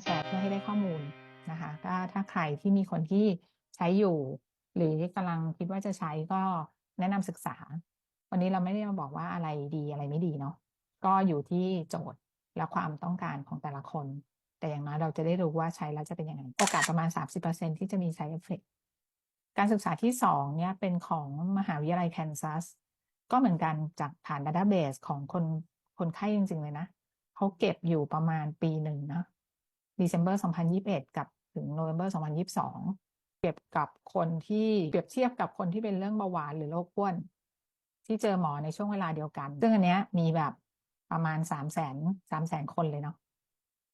แชร์เพื่อให้ได้ข้อมูลนะคะก็ถ้าใครที่มีคนที่ใช้อยู่ หรือกำลังคิดว่าจะใช้ก็แนะนำศึกษา วันนี้เราไม่ได้มาบอกว่าอะไรดีอะไรไม่ดีเนาะก็อยู่ที่โจทย์และความต้องการของแต่ละคน แต่อย่างน้อยเราจะได้รู้ว่าใช้แล้วจะเป็นยังไงโอกาสประมาณ 30%ที่จะมี side effect การศึกษาที่สองเนี่ยเป็นของมหาวิทยาลัยแคนซัสก็เหมือนกันจากฐานดัตตอร์เบสของคนคนไข้จริง ๆ เลยนะเขาเก็บอยู่ประมาณปีหนึ่งนะ December 2021 กับถึง November 2022เก็บกับคนที่เปรียบเทียบกับคนที่เป็นเรื่องเบาหวานหรือโรคอ้วน ที่เจอหมอในช่วงเวลาเดียวกัน ซึ่งอันเนี้ยมีแบบประมาณ3 0 0 0 0 0 3 0 0 0 0คนเลยเนาะ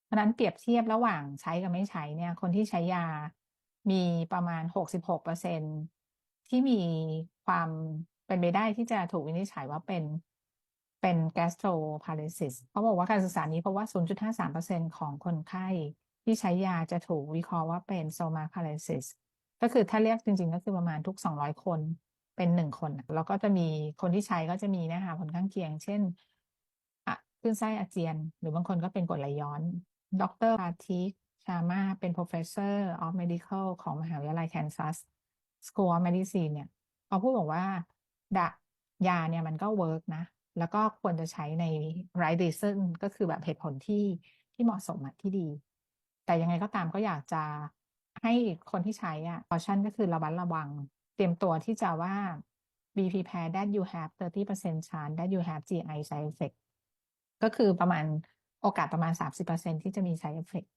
เพราะนั้นเปรียบเทียบระหว่างใช้กับไม่ใช้เนี่ย คนที่ใช้ยามีประมาณ66%ที่มีความเป็นไปได้ที่จะถูกวินิจฉัยว่าเป็น เป็น gastroparesis เขาบอกว่าการศึกษานี้เพราะว่า 0.53%ของคนไข้ที่ใช้ยาจะถูกวิเคราะห์ว่าเป็น soma paralysis ก็คือถ้าเรียกจริงๆ ก็คือประมาณทุก 200 คนเป็นหนึ่งคน แล้วก็จะมีคนที่ใช้ก็จะมีนะคะผลข้างเคียง เช่นอะคลื่นไส้อาเจียน หรือบางคนก็เป็นกรดไหลย้อน ดรปาทิกชามาเป็น professor of medical ของมหาวิทยาลัย Kansas School of Medicine เนี่ยเขาพูดบอกว่าดะยาเนี่ยมันก็เวิร์กนะ แล้วก็ควรจะใช้ใน right reason ก็คือแบบเหตุผลที่ที่เหมาะสมที่ดี แต่ยังไงก็ตามก็อยากจะให้คนที่ใช้อะ caution ก็คือระวัดระวัง เตรียมตัวที่จะว่า be prepared that you have 30% chance that you have GI side effect ก็คือประมาณโอกาสประมาณ 30%ที่จะมี side effect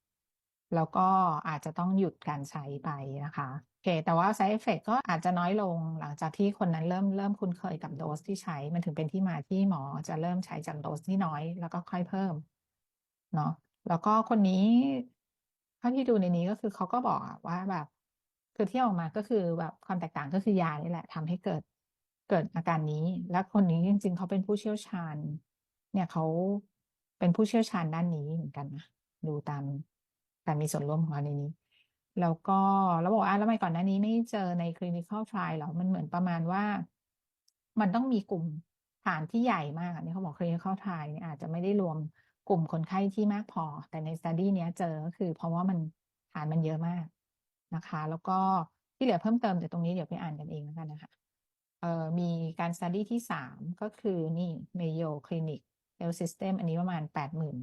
แล้วก็อาจจะต้องหยุดการใช้ไปนะคะ เค แต่ว่า side effect ก็อาจจะน้อยลงหลังจากที่คนนั้นเริ่มเริ่มคุ้นเคยกับโดสที่ใช้ มันถึงเป็นที่มาที่หมอจะเริ่มใช้จากโดสที่น้อย แล้วก็ค่อยเพิ่มเนาะแล้วก็คนนี้เท่าที่ดูในนี้ก็คือเขาก็บอกว่าแบบ คือที่ออกมาก็คือแบบความแตกต่างก็คือยานี่แหละทำให้เกิดเกิดอาการนี้ และคนนี้จริง ๆเขาเป็นผู้เชี่ยวชาญ เนี่ยเขาเป็นผู้เชี่ยวชาญด้านนี้เหมือนกันนะดูตามการมีส่วนร่วมของเขาในนี้ แล้วก็แล้วบอกว่าแล้วทำไมก่อนหน้านี้ไม่เจอใน clinical trial หรอ มันเหมือนประมาณว่า มันต้องมีกลุ่มฐานที่ใหญ่มากอันนี้เขาบอก clinical trial เนี่ยอาจจะไม่ได้รวมกลุ่มคนไข้ที่มากพอ แต่ใน study เนี้ยเจอก็คือ เพราะว่ามันฐานมันเยอะมากนะคะ แล้วก็ที่เหลือเพิ่มเติมเดี๋ยวตรงนี้เดี๋ยวไปอ่านกันเองแล้วกันนะคะเอ่อมีการ study ที่สามก็คือนี่ Mayo Clinic Health System อันนี้ประมาณแปดหมื่น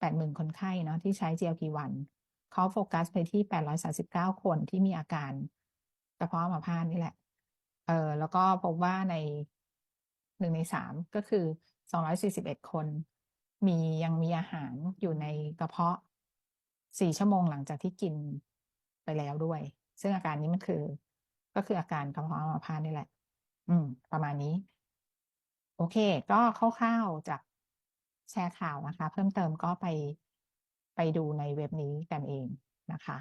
แปดหมื่นคนไข้เนาะที่ใช้ GLP-1 เขาโฟกัสไปที่ 839 คนที่มีอาการกระเพาะอัมพาตนี่แหละ เออแล้วก็พบว่าในหนึ่งในสามก็คือ 241 คน มียังมีอาหารอยู่ในกระเพาะสี่ชั่วโมงหลังจากที่กินไปแล้วด้วย ซึ่งอาการนี้มันคือ ก็คืออาการกระเพาะอัมพาตนี่แหละ อืม ประมาณนี้ โอเค ก็คร่าวๆจากแชร์ข่าวนะคะ เพิ่มเติมก็ไป ไปดูในเว็บนี้กันเองนะคะ